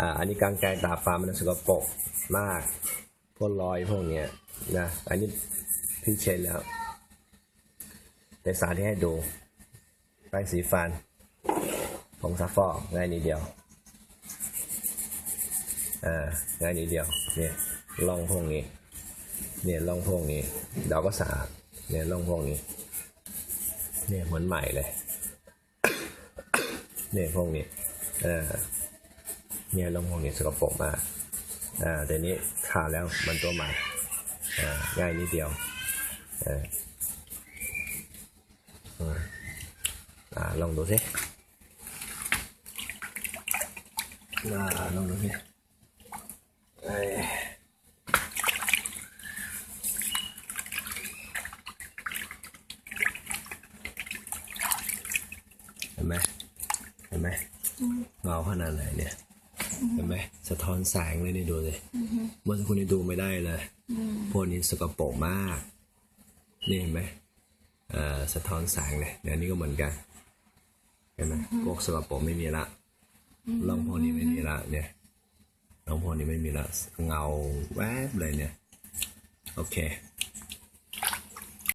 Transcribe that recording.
อ่าอันนี้กางไกรตาฟ้ามันสกปรกมากพวกรอยพวกเนี้ยนะอันนี้พี่เช็ดแล้วเป็นสารที่ให้ดูแป้งสีฟันผงซักฟอกง่ายนิดเดียวอ่าง่ายนิดเดียวเนี่ยร่องพวกนี้เนี่ยร่องพวกนี้เราก็สะอาดเนี่ยร่องพวกนี้เนี่ยเหมือนใหม่เลยเนี่ยพวกนี้อ่า เนี่ยร่องพวกนี้สกปรกมากอ่าแต่นี้ทาแล้วมันตัวใหม่อ่าง่ายนิดเดียวอ่าอืมอ่าลองดูสิอ่าลองดูสิเอ้ยเห็นไหมเห็นไหมเงาขนาดไหนเนี่ย เห็นไหมสะท้อนแสงเลยนี่ดูสิเมื่อสักครู่นี้ดูไม่ได้เลยพวกนี้สกปรกมาก นี่เห็นไหมเอ่อสะท้อนแสงเลยเดี๋ยวนี้ก็เหมือนกันเห็นไหมพวกสกปรกไม่มีละร่องพวกนี้ไม่มีละเนี่ยร่องพวกนี้ไม่มีละเงาแวบเลยเนี่ย โอเค